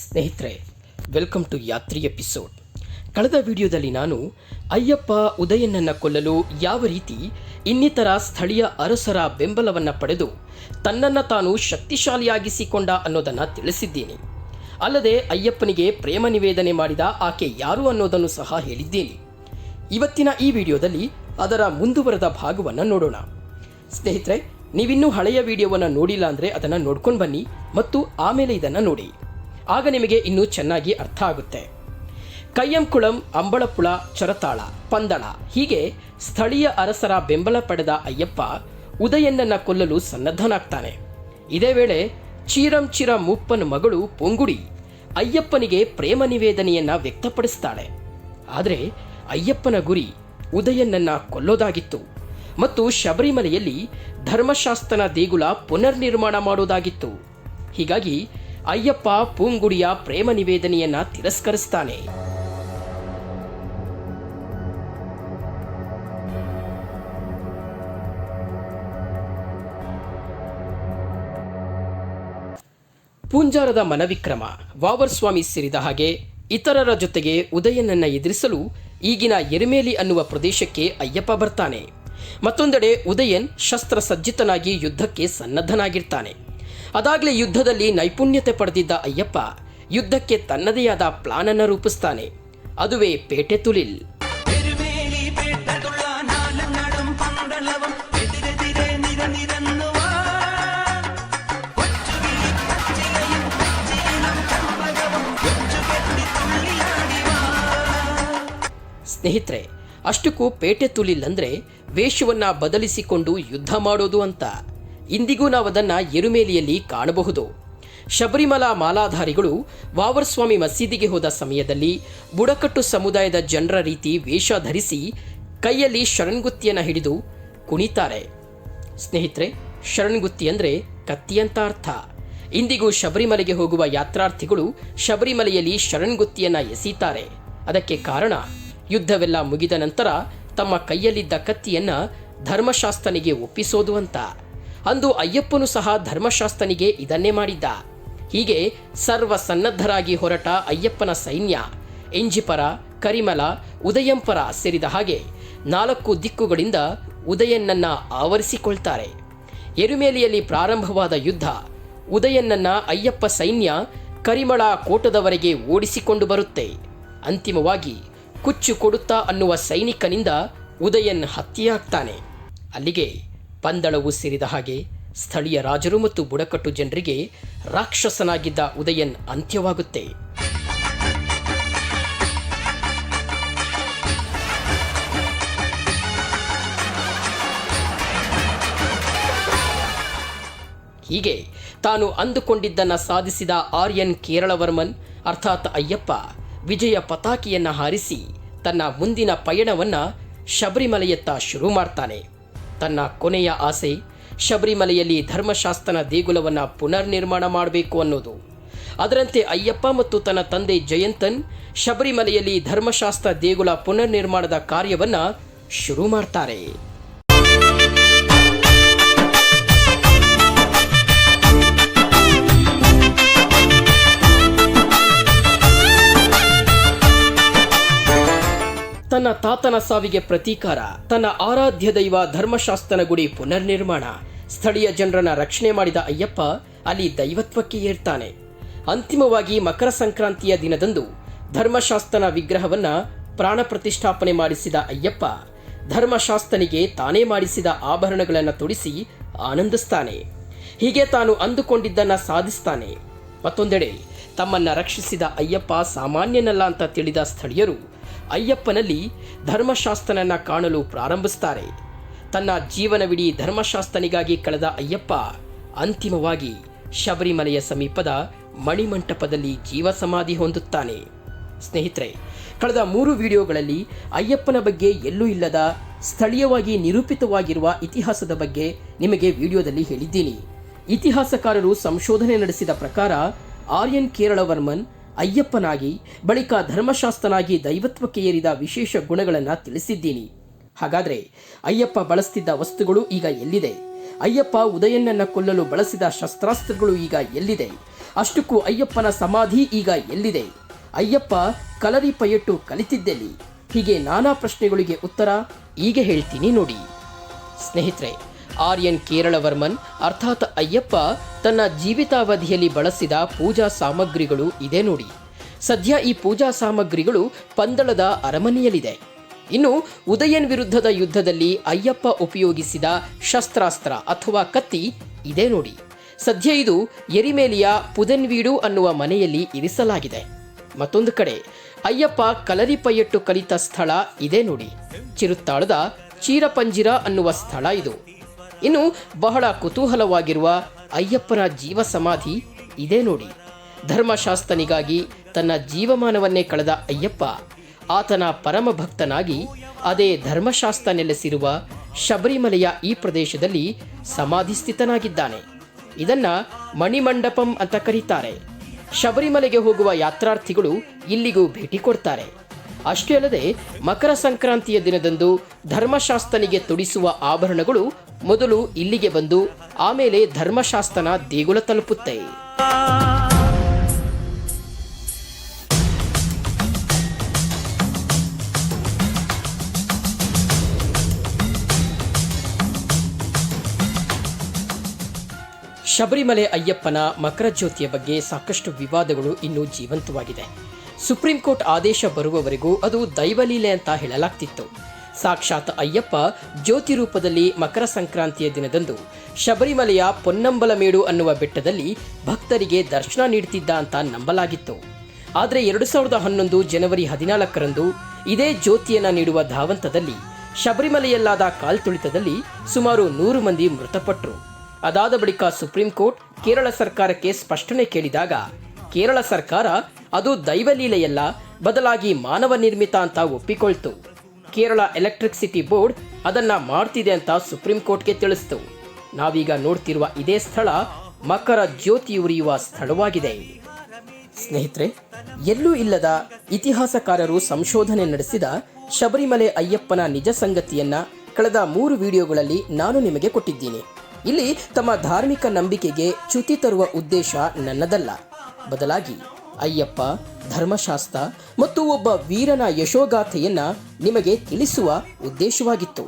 ಸ್ನೇಹಿತರೆ welcome to Yatri episode ಕಳೆದ ವಿಡಿಯೋದಲ್ಲಿ ನಾನು ಅಯ್ಯಪ್ಪ ಉದಯನನ್ನು ಕೊಲ್ಲಲು ಯಾವ ರೀತಿ ಇನ್ನಿತರ ಸ್ಥಳೀಯ ಅರಸರ ಬೆಂಬಲವನ್ನು ಪಡೆದು ತನ್ನನ್ನು ತಾನು ಶಕ್ತಿಶಾಲಿಯಾಗಿಸಿಕೊಂಡ ಅನ್ನೋದನ್ನು ತಿಳಿಸಿದ್ದೀನಿ. ಅಲ್ಲದೆ ಅಯ್ಯಪ್ಪನಿಗೆ ಪ್ರೇಮ ನಿವೇದನೆ ಮಾಡಿದ ಆಕೆ ಯಾರು ಅನ್ನೋದನ್ನು ಸಹ ಹೇಳಿದ್ದೀನಿ. ಇವತ್ತಿನ ಈ ವಿಡಿಯೋದಲ್ಲಿ ಅದರ ಮುಂದುವರೆದ ಭಾಗವನ್ನು ನೋಡೋಣ. ಸ್ನೇಹಿತರೆ, ನೀವಿನ್ನೂ ಹಳೆಯ ವಿಡಿಯೋವನ್ನು ನೋಡಿಲ್ಲ ಅಂದರೆ ಅದನ್ನು ನೋಡ್ಕೊಂಡು ಬನ್ನಿ ಮತ್ತು ಆಮೇಲೆ ಇದನ್ನು ನೋಡಿ. ಆಗ ನಿಮಗೆ ಇನ್ನೂ ಚೆನ್ನಾಗಿ ಅರ್ಥ ಆಗುತ್ತೆ. ಕೈಯಂಕುಳಂ, ಅಂಬಳಪುಳ, ಚರತಾಳ, ಪಂದಳ. ಹೀಗೆ ಸ್ಥಳೀಯ ಅರಸರ ಬೆಂಬಲ ಪಡೆದ ಅಯ್ಯಪ್ಪ ಉದಯನನ್ನು ಕೊಲ್ಲಲು ಸನ್ನದ್ಧನಾಗ್ತಾನೆ. ಇದೇ ವೇಳೆ ಚೀರಂ ಚಿರ ಮೂಪ್ಪನ ಮಗಳು ಪೊಂಗುಡಿ ಅಯ್ಯಪ್ಪನಿಗೆ ಪ್ರೇಮ ನಿವೇದನೆಯನ್ನ ವ್ಯಕ್ತಪಡಿಸ್ತಾಳೆ. ಆದರೆ ಅಯ್ಯಪ್ಪನ ಗುರಿ ಉದಯನನ್ನು ಕೊಲ್ಲೋದಾಗಿತ್ತು ಮತ್ತು ಶಬರಿಮಲೆಯಲ್ಲಿ ಧರ್ಮಶಾಸ್ತ್ರನ ದೇಗುಲ ಪುನರ್ನಿರ್ಮಾಣ ಮಾಡೋದಾಗಿತ್ತು. ಹೀಗಾಗಿ ಅಯ್ಯಪ್ಪ ಪೂಂಗುಡಿಯ ಪ್ರೇಮ ನಿವೇದನೆಯನ್ನ ತಿರಸ್ಕರಿಸ್ತಾನೆ. ಪೂಂಜಾರದ ಮನವಿಕ್ರಮ. ವಾವರ್ ಸ್ವಾಮಿ ಸೇರಿದ ಹಾಗೆ ಇತರರ ಜೊತೆಗೆ ಉದಯನನ್ನ ಎದುರಿಸಲು ಈಗಿನ ಎರಿಮೇಲಿ ಅನ್ನುವ ಪ್ರದೇಶಕ್ಕೆ ಅಯ್ಯಪ್ಪ ಬರ್ತಾನೆ. ಮತ್ತೊಂದೆಡೆ ಉದಯನ್ ಶಸ್ತ್ರಸಜ್ಜಿತನಾಗಿ ಯುದ್ಧಕ್ಕೆ ಸನ್ನದ್ಧನಾಗಿರ್ತಾನೆ. ಅದಾಗಲೇ ಯುದ್ಧದಲ್ಲಿ ನೈಪುಣ್ಯತೆ ಪಡೆದಿದ್ದ ಅಯ್ಯಪ್ಪ ಯುದ್ಧಕ್ಕೆ ತನ್ನದೇ ಆದ ಪ್ಲಾನನ್ನು ರೂಪಿಸ್ತಾನೆ. ಅದುವೇ ಪೇಟೆ ತುಲಿಲ್. ಸ್ನೇಹಿತರೆ ಅಷ್ಟಕ್ಕೂ ಪೇಟೆ ತುಲಿಲ್ ಅಂದರೆ ವೇಷವನ್ನ ಬದಲಿಸಿಕೊಂಡು ಯುದ್ಧ ಮಾಡೋದು ಅಂತ. ಇಂದಿಗೂ ನಾವು ಎರುಮೇಲಿಯಲ್ಲಿ ಕಾಣಬಹುದು. ಶಬರಿಮಲಾ ಮಾಲಾಧಾರಿಗಳು ವಾವರ್ಸ್ವಾಮಿ ಮಸೀದಿಗೆ ಹೋದ ಸಮಯದಲ್ಲಿ ಬುಡಕಟ್ಟು ಸಮುದಾಯದ ಜನರ ರೀತಿ ವೇಷ ಧರಿಸಿ ಕೈಯಲ್ಲಿ ಶರಣ್ಗುತ್ತಿಯನ್ನು ಹಿಡಿದು ಕುಣಿತಾರೆ. ಸ್ನೇಹಿತರೆ, ಶರಣ್ಗುತ್ತಿ ಅಂದರೆ ಕತ್ತಿಯಂತ ಅರ್ಥ. ಇಂದಿಗೂ ಶಬರಿಮಲೆಗೆ ಹೋಗುವ ಯಾತ್ರಾರ್ಥಿಗಳು ಶಬರಿಮಲೆಯಲ್ಲಿ ಶರಣ್ಗುತ್ತಿಯನ್ನು ಎಸೀತಾರೆ. ಅದಕ್ಕೆ ಕಾರಣ, ಯುದ್ಧವೆಲ್ಲ ಮುಗಿದ ನಂತರ ತಮ್ಮ ಕೈಯಲ್ಲಿದ್ದ ಕತ್ತಿಯನ್ನು ಧರ್ಮಶಾಸ್ತ್ರನಿಗೆ ಒಪ್ಪಿಸೋದು ಅಂತ. ಅಂದು ಅಯ್ಯಪ್ಪನು ಸಹ ಧರ್ಮಶಾಸ್ತ್ರನಿಗೆ ಇದನ್ನೇ ಮಾಡಿದ್ದ. ಹೀಗೆ ಸರ್ವ ಸನ್ನದ್ಧರಾಗಿ ಹೊರಟ ಅಯ್ಯಪ್ಪನ ಸೈನ್ಯ, ಎಂಜಿಪರ, ಕರಿಮಲ, ಉದಯಂಪರ ಸೇರಿದ ಹಾಗೆ ನಾಲ್ಕು ದಿಕ್ಕುಗಳಿಂದ ಉದಯನನ್ನ ಆವರಿಸಿಕೊಳ್ತಾರೆ. ಎರುಮೇಲಿಯಲ್ಲಿ ಪ್ರಾರಂಭವಾದ ಯುದ್ಧ, ಉದಯನನ್ನ ಅಯ್ಯಪ್ಪ ಸೈನ್ಯ ಕರಿಮಳ ಕೋಟದವರೆಗೆ ಓಡಿಸಿಕೊಂಡು ಬರುತ್ತೆ. ಅಂತಿಮವಾಗಿ ಕುಚ್ಚು ಕೊಡುತ್ತಾ ಅನ್ನುವ ಸೈನಿಕನಿಂದ ಉದಯನ್ ಹತ್ಯೆಯಾಗ್ತಾನೆ. ಅಲ್ಲಿಗೆ ಪಂದಳವು ಸೇರಿದ ಹಾಗೆ ಸ್ಥಳೀಯ ರಾಜರು ಮತ್ತು ಬುಡಕಟ್ಟು ಜನರಿಗೆ ರಾಕ್ಷಸನಾಗಿದ್ದ ಉದಯನ್ ಅಂತ್ಯವಾಗುತ್ತೆ. ಹೀಗೆ ತಾನು ಅಂದುಕೊಂಡಿದ್ದನ್ನ ಸಾಧಿಸಿದ ಆರ್ಯನ್ ಕೇರಳವರ್ಮನ್, ಅರ್ಥಾತ್ ಅಯ್ಯಪ್ಪ, ವಿಜಯ ಪತಾಕಿಯನ್ನ ಹಾರಿಸಿ ತನ್ನ ಮುಂದಿನ ಪಯಣವನ್ನ ಶಬರಿಮಲೆಯತ್ತ ಶುರು ಮಾಡ್ತಾನೆ. ತನ್ನ ಕೊನೆಯ ಆಸೆ, ಶಬರಿಮಲೆಯಲ್ಲಿ ಧರ್ಮಶಾಸ್ತ್ರನ ದೇಗುಲವನ್ನ ಪುನರ್ನಿರ್ಮಾಣ ಮಾಡಬೇಕು ಅನ್ನೋದು. ಅದರಂತೆ ಅಯ್ಯಪ್ಪ ಮತ್ತು ತನ್ನ ತಂದೆ ಜಯಂತನ್ ಶಬರಿಮಲೆಯಲ್ಲಿ ಧರ್ಮಶಾಸ್ತ್ರ ದೇಗುಲ ಪುನರ್ನಿರ್ಮಾಣದ ಕಾರ್ಯವನ್ನು ಶುರು ಮಾಡ್ತಾರೆ. ತನ್ನ ತಾತನ ಸಾವಿಗೆ ಪ್ರತೀಕಾರ, ತನ್ನ ಆರಾಧ್ಯ ದೈವ ಧರ್ಮಶಾಸ್ತ್ರನ ಗುಡಿ ಪುನರ್ನಿರ್ಮಾಣ. ಸ್ಥಳೀಯ ಜನರನ್ನ ರಕ್ಷಣೆ ಮಾಡಿದ ಅಯ್ಯಪ್ಪ ಅಲ್ಲಿ ದೈವತ್ವಕ್ಕೆ ಏರ್ತಾನೆ. ಅಂತಿಮವಾಗಿ ಮಕರ ಸಂಕ್ರಾಂತಿಯ ದಿನದಂದು ಧರ್ಮಶಾಸ್ತ್ರನ ವಿಗ್ರಹವನ್ನ ಪ್ರಾಣ ಪ್ರತಿಷ್ಠಾಪನೆ ಮಾಡಿಸಿದ ಅಯ್ಯಪ್ಪ, ಧರ್ಮಶಾಸ್ತ್ರನಿಗೆ ತಾನೇ ಮಾಡಿಸಿದ ಆಭರಣಗಳನ್ನು ತೊಡಿಸಿ ಆನಂದಿಸ್ತಾನೆ. ಹೀಗೆ ತಾನು ಅಂದುಕೊಂಡಿದ್ದನ್ನ ಸಾಧಿಸ್ತಾನೆ. ಮತ್ತೊಂದೆಡೆ, ತಮ್ಮನ್ನ ರಕ್ಷಿಸಿದ ಅಯ್ಯಪ್ಪ ಸಾಮಾನ್ಯನಲ್ಲ ಅಂತ ತಿಳಿದ ಸ್ಥಳೀಯರು ಅಯ್ಯಪ್ಪನಲ್ಲಿ ಧರ್ಮಶಾಸ್ತ್ರನನ್ನ ಕಾಣಲು ಪ್ರಾರಂಭಿಸ್ತಾರೆ. ತನ್ನ ಜೀವನವಿಡೀ ಧರ್ಮಶಾಸ್ತ್ರನಿಗಾಗಿ ಕಳೆದ ಅಯ್ಯಪ್ಪ ಅಂತಿಮವಾಗಿ ಶಬರಿಮಲೆಯ ಸಮೀಪದ ಮಣಿಮಂಟಪದಲ್ಲಿ ಜೀವ ಸಮಾಧಿ ಹೊಂದುತ್ತಾನೆ. ಸ್ನೇಹಿತರೆ, ಕಳೆದ ಮೂರು ವಿಡಿಯೋಗಳಲ್ಲಿ ಅಯ್ಯಪ್ಪನ ಬಗ್ಗೆ ಎಲ್ಲೂ ಇಲ್ಲದ ಸ್ಥಳೀಯವಾಗಿ ನಿರೂಪಿತವಾಗಿರುವ ಇತಿಹಾಸದ ಬಗ್ಗೆ ನಿಮಗೆ ವಿಡಿಯೋದಲ್ಲಿ ಹೇಳಿದ್ದೀನಿ. ಇತಿಹಾಸಕಾರರು ಸಂಶೋಧನೆ ನಡೆಸಿದ ಪ್ರಕಾರ ಆರ್ಯನ್ ಕೇರಳವರ್ಮನ್ ಅಯ್ಯಪ್ಪನಾಗಿ, ಬಳಿಕ ಧರ್ಮಶಾಸ್ತ್ರನಾಗಿ ದೈವತ್ವಕ್ಕೆ ಏರಿದ ವಿಶೇಷ ಗುಣಗಳನ್ನು ತಿಳಿಸಿದ್ದೀನಿ. ಹಾಗಾದ್ರೆ, ಅಯ್ಯಪ್ಪ ಬಳಸ್ತಿದ್ದ ವಸ್ತುಗಳು ಈಗ ಎಲ್ಲಿದೆ? ಅಯ್ಯಪ್ಪ ಉದಯನನ್ನು ಕೊಲ್ಲಲು ಬಳಸಿದ ಶಸ್ತ್ರಾಸ್ತ್ರಗಳು ಈಗ ಎಲ್ಲಿದೆ? ಅಷ್ಟಕ್ಕೂ ಅಯ್ಯಪ್ಪನ ಸಮಾಧಿ ಈಗ ಎಲ್ಲಿದೆ? ಅಯ್ಯಪ್ಪ ಕಲರಿ ಪಯಟ್ಟು ಕಲಿತಿದ್ದೆಲ್ಲಿ? ಹೀಗೆ ನಾನಾ ಪ್ರಶ್ನೆಗಳಿಗೆ ಉತ್ತರ ಈಗ ಹೇಳ್ತೀನಿ ನೋಡಿ. ಸ್ನೇಹಿತರೆ ಆರ್ಯನ್ ಕೇರಳವರ್ಮನ್, ಅರ್ಥಾತ್ ಅಯ್ಯಪ್ಪ, ತನ್ನ ಜೀವಿತಾವಧಿಯಲ್ಲಿ ಬಳಸಿದ ಪೂಜಾ ಸಾಮಗ್ರಿಗಳು ಇದೆ ನೋಡಿ. ಸದ್ಯ ಈ ಪೂಜಾ ಸಾಮಗ್ರಿಗಳು ಪಂದಳದ ಅರಮನೆಯಲ್ಲಿದೆ. ಇನ್ನು ಉದಯನ್ ವಿರುದ್ಧದ ಯುದ್ಧದಲ್ಲಿ ಅಯ್ಯಪ್ಪ ಉಪಯೋಗಿಸಿದ ಶಸ್ತ್ರಾಸ್ತ್ರ ಅಥವಾ ಕತ್ತಿ ಇದೆ ನೋಡಿ. ಸದ್ಯ ಇದು ಎರಿಮೇಲಿಯ ಪುದನ್ವೀಡು ಅನ್ನುವ ಮನೆಯಲ್ಲಿ ಇರಿಸಲಾಗಿದೆ. ಮತ್ತೊಂದು ಕಡೆ, ಅಯ್ಯಪ್ಪ ಕಲರಿ ಪೈಯಟ್ಟು ಕಲಿತ ಸ್ಥಳ ಇದೆ ನೋಡಿ. ಚಿರುತ್ತಾಳದ ಚೀರಪಂಜಿರ ಅನ್ನುವ ಸ್ಥಳ ಇದು. ಇನ್ನು ಬಹಳ ಕುತೂಹಲವಾಗಿರುವ ಅಯ್ಯಪ್ಪನ ಜೀವ ಸಮಾಧಿ ಇದೇ ನೋಡಿ. ಧರ್ಮಶಾಸ್ತ್ರನಿಗಾಗಿ ತನ್ನ ಜೀವಮಾನವನ್ನೇ ಕಳೆದ ಅಯ್ಯಪ್ಪ, ಆತನ ಪರಮ ಭಕ್ತನಾಗಿ ಅದೇ ಧರ್ಮಶಾಸ್ತ್ರ ನೆಲೆಸಿರುವ ಶಬರಿಮಲೆಯ ಈ ಪ್ರದೇಶದಲ್ಲಿ ಸಮಾಧಿಸ್ಥಿತನಾಗಿದ್ದಾನೆ. ಇದನ್ನ ಮಣಿಮಂಡಪಂ ಅಂತ ಕರೀತಾರೆ. ಶಬರಿಮಲೆಗೆ ಹೋಗುವ ಯಾತ್ರಾರ್ಥಿಗಳು ಇಲ್ಲಿಗೂ ಭೇಟಿ ಕೊಡ್ತಾರೆ. ಅಷ್ಟೇ ಅಲ್ಲದೆ ಮಕರ ಸಂಕ್ರಾಂತಿಯ ದಿನದಂದು ಧರ್ಮಶಾಸ್ತನಿಗೆ ತೊಡಿಸುವ ಆಭರಣಗಳು ಮೊದಲು ಇಲ್ಲಿಗೆ ಬಂದು ಆಮೇಲೆ ಧರ್ಮಶಾಸ್ತನ ದೇಗುಲ ತಲುಪುತ್ತೆ. ಶಬರಿಮಲೆ ಅಯ್ಯಪ್ಪನ ಮಕರ ಜ್ಯೋತಿಯ ಬಗ್ಗೆ ಸಾಕಷ್ಟು ವಿವಾದಗಳು ಇನ್ನೂ ಜೀವಂತವಾಗಿದೆ. ಸುಪ್ರೀಂ ಕೋರ್ಟ್ ಆದೇಶ ಬರುವವರೆಗೂ ಅದು ದೈವಲೀಲೆ ಅಂತ ಹೇಳಲಾಗ್ತಿತ್ತು. ಸಾಕ್ಷಾತ್ ಅಯ್ಯಪ್ಪ ಜ್ಯೋತಿ ರೂಪದಲ್ಲಿ ಮಕರ ಸಂಕ್ರಾಂತಿಯ ದಿನದಂದು ಶಬರಿಮಲೆಯ ಪೊನ್ನಂಬಲಮೇಡು ಅನ್ನುವ ಬೆಟ್ಟದಲ್ಲಿ ಭಕ್ತರಿಗೆ ದರ್ಶನ ನೀಡುತ್ತಿದ್ದ ಅಂತ ನಂಬಲಾಗಿತ್ತು. ಆದರೆ ಎರಡು ಸಾವಿರದ ಹನ್ನೊಂದು ಜನವರಿ ಹದಿನಾಲ್ಕರಂದು ಇದೇ ಜ್ಯೋತಿಯನ್ನು ನೀಡುವ ಧಾವಂತದಲ್ಲಿ ಶಬರಿಮಲೆಯಲ್ಲಾದ ಕಾಲ್ತುಳಿತದಲ್ಲಿ ಸುಮಾರು ನೂರು ಮಂದಿ ಮೃತಪಟ್ಟರು ಅದಾದ ಬಳಿಕ ಸುಪ್ರೀಂ ಕೋರ್ಟ್ ಕೇರಳ ಸರ್ಕಾರಕ್ಕೆ ಸ್ಪಷ್ಟನೆ ಕೇಳಿದಾಗ ಕೇರಳ ಸರ್ಕಾರ ಅದು ದೈವಲೀಲೆಯಲ್ಲ ಬದಲಾಗಿ ಮಾನವ ನಿರ್ಮಿತ ಅಂತ ಒಪ್ಪಿಕೊಳ್ತು. ಕೇರಳ ಎಲೆಕ್ಟ್ರಿಸಿಟಿ ಬೋರ್ಡ್ ಅದನ್ನ ಮಾಡ್ತಿದೆ ಅಂತ ಸುಪ್ರೀಂ ಕೋರ್ಟ್ಗೆ ತಿಳಿಸ್ತು. ನಾವೀಗ ನೋಡ್ತಿರುವ ಇದೇ ಸ್ಥಳ ಮಕರ ಜ್ಯೋತಿ ಉರಿಯುವ ಸ್ಥಳವಾಗಿದೆ. ಸ್ನೇಹಿತರೆ, ಎಲ್ಲೂ ಇಲ್ಲದ ಇತಿಹಾಸಕಾರರು ಸಂಶೋಧನೆ ನಡೆಸಿದ ಶಬರಿಮಲೆ ಅಯ್ಯಪ್ಪನ ನಿಜ ಸಂಗತಿಯನ್ನ ಕಳೆದ ಮೂರು ವಿಡಿಯೋಗಳಲ್ಲಿ ನಾನು ನಿಮಗೆ ಕೊಟ್ಟಿದ್ದೀನಿ. ಇಲ್ಲಿ ತಮ್ಮ ಧಾರ್ಮಿಕ ನಂಬಿಕೆಗೆ ಚ್ಯುತಿ ತರುವ ಉದ್ದೇಶ ನನ್ನದಲ್ಲ. ಬದಲಾಗಿ ಅಯ್ಯಪ್ಪ, ಧರ್ಮಶಾಸ್ತ್ರ ಮತ್ತು ಒಬ್ಬ ವೀರನ ಯಶೋಗಾಥೆಯನ್ನು ನಿಮಗೆ ತಿಳಿಸುವ ಉದ್ದೇಶವಾಗಿತ್ತು.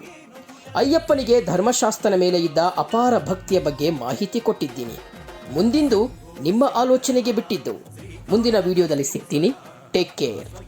ಅಯ್ಯಪ್ಪನಿಗೆ ಧರ್ಮಶಾಸ್ತ್ರನ ಮೇಲೆ ಇದ್ದ ಅಪಾರ ಭಕ್ತಿಯ ಬಗ್ಗೆ ಮಾಹಿತಿ ಕೊಟ್ಟಿದ್ದೀನಿ. ಮುಂದಿಂದು ನಿಮ್ಮ ಆಲೋಚನೆಗೆ ಬಿಟ್ಟಿದ್ದು. ಮುಂದಿನ ವಿಡಿಯೋದಲ್ಲಿ ಸಿಗ್ತೀನಿ. Take care